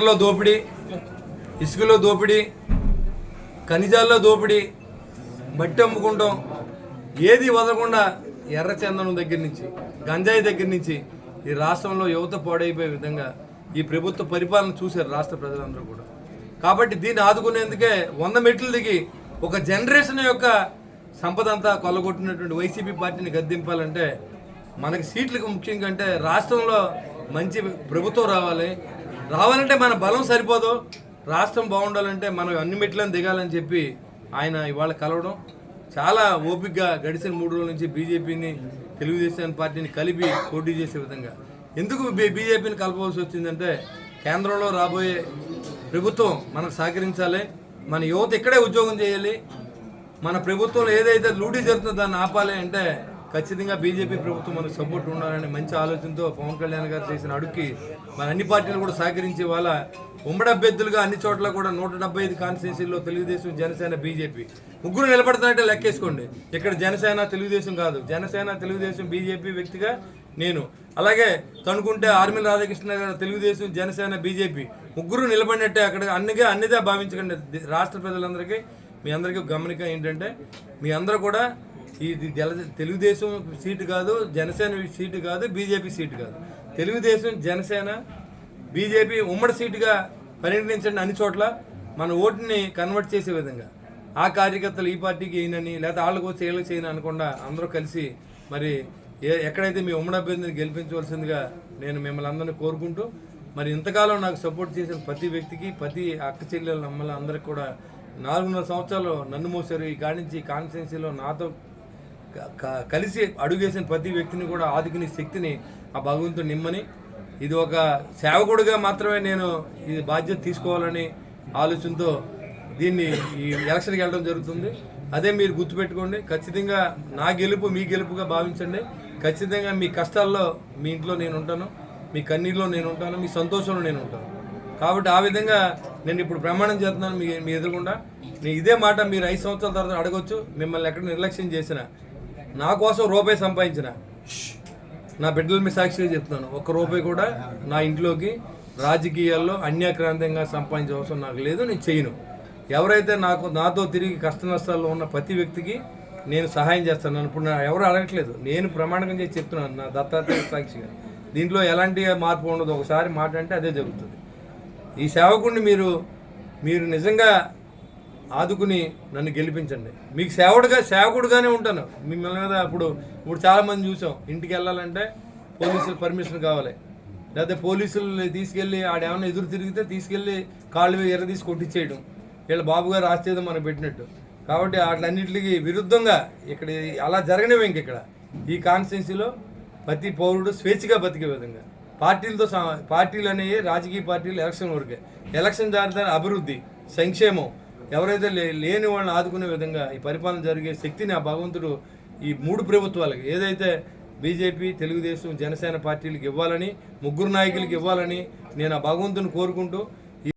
లిక్కర్లో దోపిడీ ఇసుకలో దోపిడీ ఖనిజాల్లో దోపిడీ బట్టి అమ్ముకుంటాం. ఏది వదలకుండా ఎర్ర చందనం దగ్గర నుంచి గంజాయి దగ్గర నుంచి ఈ రాష్ట్రంలో యువత పాడైపోయే విధంగా ఈ ప్రభుత్వ పరిపాలన చూశారు రాష్ట్ర ప్రజలందరూ కూడా. కాబట్టి దీన్ని ఆదుకునేందుకే వంద మెట్లు దిగి ఒక జనరేషన్ యొక్క సంపద అంతా కొల్లగొట్టినటువంటి వైసీపీ పార్టీని గద్దెంపాలంటే మనకి సీట్లకు ముఖ్యంగా అంటే రాష్ట్రంలో మంచి ప్రభుత్వం రావాలి రావాలంటే మన బలం సరిపోదు. రాష్ట్రం బాగుండాలంటే మనం అన్ని మెట్లను దిగాలని చెప్పి ఆయన ఇవాళ కలవడం చాలా ఓపికగా గడిచిన మూడు రోజుల నుంచి బీజేపీని తెలుగుదేశం పార్టీని కలిపి పోటీ చేసే విధంగా. ఎందుకు బీజేపీని కలపవలసి వచ్చిందంటే కేంద్రంలో రాబోయే ప్రభుత్వం మనకు సహకరించాలి. మన యువత ఇక్కడే ఉద్యోగం చేయాలి. మన ప్రభుత్వంలో ఏదైతే లూటీ జరుగుతుందో దాన్ని ఆపాలి అంటే ఖచ్చితంగా బీజేపీ ప్రభుత్వం మనకు సపోర్ట్ ఉండాలని మంచి ఆలోచనతో పవన్ కళ్యాణ్ గారు చేసిన అడుగుకి మన అన్ని పార్టీలు కూడా సహకరించే వాళ్ళ ఉమ్మడి అభ్యర్థులుగా అన్ని చోట్ల కూడా నూట డెబ్బై ఐదు కాన్స్టిట్యూన్సీల్లో తెలుగుదేశం జనసేన బీజేపీ ముగ్గురు నిలబడుతున్నట్టే లెక్కేసుకోండి. ఇక్కడ జనసేన తెలుగుదేశం కాదు. జనసేన తెలుగుదేశం బీజేపీ వ్యక్తిగా నేను. అలాగే తనుకుంటే ఆర్మీ రాధాకృష్ణ గారు తెలుగుదేశం జనసేన బీజేపీ ముగ్గురు నిలబడినట్టే అక్కడ అన్నిగా అన్నిదే భావించకండి. రాష్ట్ర ప్రజలందరికీ మీ అందరికీ గమనిక ఏంటంటే మీ అందరూ కూడా ఇది జల తెలుగుదేశం సీటు కాదు జనసేన సీటు కాదు బీజేపీ సీటు కాదు. తెలుగుదేశం జనసేన బీజేపీ ఉమ్మడి సీటుగా పరిగణించండి అన్ని చోట్ల. మన ఓటుని కన్వర్ట్ చేసే విధంగా. ఆ కార్యకర్తలు ఈ పార్టీకి వేయనని లేదా వాళ్ళకి వచ్చి వీళ్ళకి చేయని అనకుండా అందరూ కలిసి మరి ఏ ఎక్కడైతే మీ ఉమ్మడి అభ్యర్థిని గెలిపించవలసిందిగా నేను మిమ్మల్ని అందరినీ కోరుకుంటూ మరి ఇంతకాలం నాకు సపోర్ట్ చేసిన ప్రతి వ్యక్తికి ప్రతి అక్క చెల్లెలు అమ్మల అందరికి కూడా నాలుగున్నర సంవత్సరాలు నన్ను మోసారు. ఈ కాడి నుంచి కాన్స్టిట్యున్సీలో నాతో కలిసి అడుగేసిన ప్రతి వ్యక్తిని కూడా ఆదుకునే శక్తిని ఆ భగవంతుడు నిమ్మని ఇది ఒక సేవకుడిగా మాత్రమే నేను ఈ బాధ్యత తీసుకోవాలని ఆలోచనతో దీన్ని ఈ ఎలక్షన్కి వెళ్ళడం జరుగుతుంది. అదే మీరు గుర్తుపెట్టుకోండి ఖచ్చితంగా నా గెలుపు మీ గెలుపుగా భావించండి. ఖచ్చితంగా మీ కష్టాల్లో మీ ఇంట్లో నేను ఉంటాను మీ కన్నీళ్ళలో నేను ఉంటాను మీ సంతోషంలో నేను ఉంటాను. కాబట్టి ఆ విధంగా నేను ఇప్పుడు ప్రమాణం చేస్తున్నాను మీ మీ ఎదురుకుండా. నేను ఇదే మాట మీరు ఐదు సంవత్సరాల తర్వాత అడగొచ్చు మిమ్మల్ని ఎక్కడ నిర్లక్ష్యం చేసిన. నా కోసం రూపాయి సంపాదించిన. నా బిడ్డల మీ సాక్షిగా చెప్తున్నాను. ఒక్క రూపాయి కూడా నా ఇంట్లోకి రాజకీయాల్లో అన్యాక్రాంతంగా సంపాదించే అవసరం నాకు లేదు నేను చేయను. ఎవరైతే నాకు నాతో తిరిగి కష్ట నష్టాల్లో ఉన్న ప్రతి వ్యక్తికి నేను సహాయం చేస్తాను. అనుకున్న ఇప్పుడు నా ఎవరు అడగట్లేదు. నేను ప్రమాణకం చేసి చెప్తున్నాను నా దత్తాత్రేయ సాక్షిగా. దీంట్లో ఎలాంటి మార్పు ఉండదు. ఒకసారి మాట అంటే అదే జరుగుతుంది. ఈ సేవకుడిని మీరు మీరు నిజంగా ఆదుకుని నన్ను గెలిపించండి. మీకు సేవడుగా సేవకుడుగానే ఉంటాను. మిమ్మల్ని మీద ఇప్పుడు ఇప్పుడు చాలామంది చూసాం. ఇంటికి వెళ్ళాలంటే పోలీసులు పర్మిషన్ కావాలి. లేకపోతే పోలీసులు తీసుకెళ్ళి ఆడేమన్నా ఎదురు తిరిగితే తీసుకెళ్ళి కాళ్ళు ఎర్ర తీసి కొట్టించేయడం వీళ్ళ బాబుగారు ఆశ్చర్యం మనం పెట్టినట్టు. కాబట్టి వాటిలన్నింటికి విరుద్ధంగా ఇక్కడ అలా జరగనివి ఇంక ఇక్కడ. ఈ కాన్స్టిట్యున్సీలో ప్రతి పౌరుడు స్వేచ్ఛగా బతికే విధంగా. పార్టీలతో పార్టీలు అనేవి రాజకీయ పార్టీలు ఎలక్షన్ వరకే. ఎలక్షన్ జాబితా అభివృద్ధి సంక్షేమం ఎవరైతే లే- లేని వాళ్ళని ఆదుకునే విధంగా ఈ పరిపాలన జరిగే శక్తిని ఆ భగవంతుడు ఈ మూడు ప్రభుత్వాలకి ఏదైతే బీజేపీ తెలుగుదేశం జనసేన పార్టీలకు ఇవ్వాలని ముగ్గురు నాయకులకి ఇవ్వాలని నేను ఆ భగవంతుని కోరుకుంటూ